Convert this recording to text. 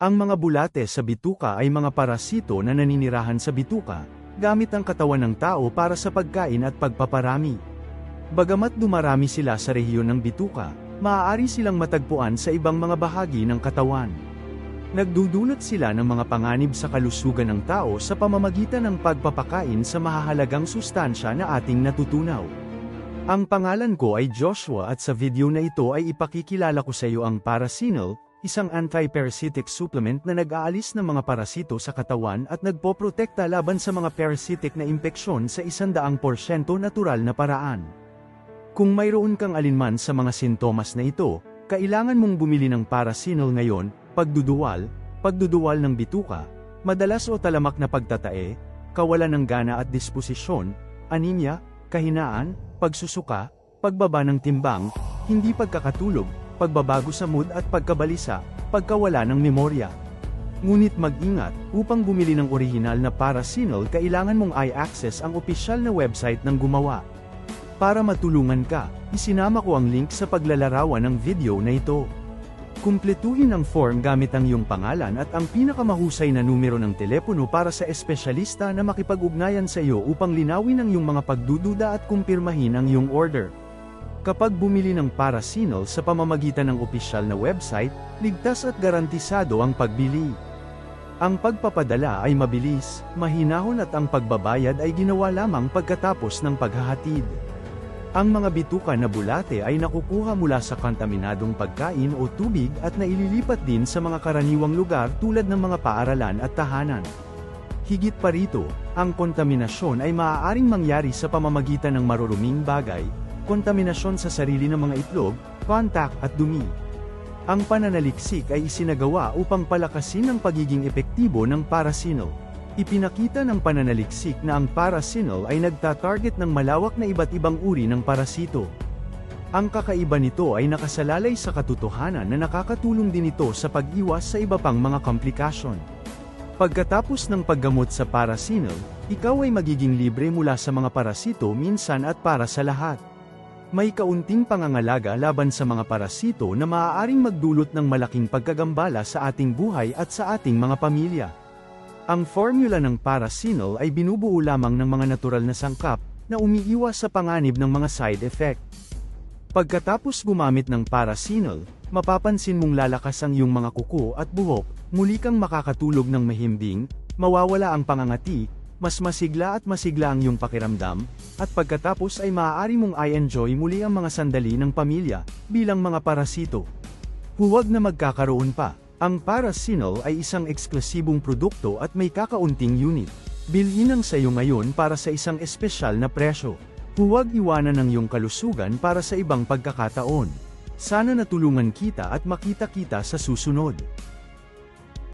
Ang mga bulate sa bituka ay mga parasito na naninirahan sa bituka, gamit ang katawan ng tao para sa pagkain at pagpaparami. Bagamat dumarami sila sa rehiyon ng bituka, maaari silang matagpuan sa ibang mga bahagi ng katawan. Nagdudulot sila ng mga panganib sa kalusugan ng tao sa pamamagitan ng pagpapakain sa mahahalagang sustansya na ating natutunaw. Ang pangalan ko ay Joshua at sa video na ito ay ipakikilala ko sa iyo ang Paracenyl, isang anti-parasitic supplement na nag-aalis ng mga parasito sa katawan at nagpoprotekta laban sa mga parasitic na impeksyon sa 100% natural na paraan. Kung mayroon kang alinman sa mga sintomas na ito, kailangan mong bumili ng Paracenyl ngayon, pagduduwal, pagduduwal ng bituka, madalas o talamak na pagtatae, kawalan ng gana at disposisyon, anemia, kahinaan, pagsusuka, pagbaba ng timbang, hindi pagkakatulog, pagbabago sa mood at pagkabalisa, pagkawala ng memorya. Ngunit mag-ingat, upang bumili ng orihinal na Paracenyl kailangan mong i-access ang opisyal na website ng gumawa. Para matulungan ka, isinama ko ang link sa paglalarawan ng video na ito. Kumpletuhin ang form gamit ang iyong pangalan at ang pinakamahusay na numero ng telepono para sa espesyalista na makipag-ugnayan sa iyo upang linawin ang iyong mga pagdududa at kumpirmahin ang iyong order. Kapag bumili ng Paracenyl sa pamamagitan ng opisyal na website, ligtas at garantisado ang pagbili. Ang pagpapadala ay mabilis, mahinahon at ang pagbabayad ay ginawa lamang pagkatapos ng paghahatid. Ang mga bituka na bulate ay nakukuha mula sa kontaminadong pagkain o tubig at naililipat din sa mga karaniwang lugar tulad ng mga paaralan at tahanan. Higit pa rito, ang kontaminasyon ay maaaring mangyari sa pamamagitan ng maruruming bagay, kontaminasyon sa sarili ng mga itlog, contact at dumi. Ang pananaliksik ay isinagawa upang palakasin ang pagiging epektibo ng Paracenyl. Ipinakita ng pananaliksik na ang Paracenyl ay nagtatarget ng malawak na iba't ibang uri ng parasito. Ang kakaiba nito ay nakasalalay sa katotohanan na nakakatulong din ito sa pag-iwas sa iba pang mga komplikasyon. Pagkatapos ng paggamot sa Paracenyl, ikaw ay magiging libre mula sa mga parasito minsan at para sa lahat. May kaunting pangangalaga laban sa mga parasito na maaaring magdulot ng malaking pagkagambala sa ating buhay at sa ating mga pamilya. Ang formula ng Paracenyl ay binubuo lamang ng mga natural na sangkap, na umiiwas sa panganib ng mga side effect. Pagkatapos gumamit ng Paracenyl, mapapansin mong lalakas ang iyong mga kuko at buhok, muli kang makakatulog ng mahimbing, mawawala ang pangangati, mas masigla at masigla ang iyong pakiramdam, at pagkatapos ay maaari mong i-enjoy muli ang mga sandali ng pamilya, bilang mga parasito. Huwag na magkakaroon pa. Ang Paracenyl ay isang eksklusibong produkto at may kakaunting unit. Bilhin ang sayo ngayon para sa isang espesyal na presyo. Huwag iwanan ang iyong kalusugan para sa ibang pagkakataon. Sana natulungan kita at makita kita sa susunod.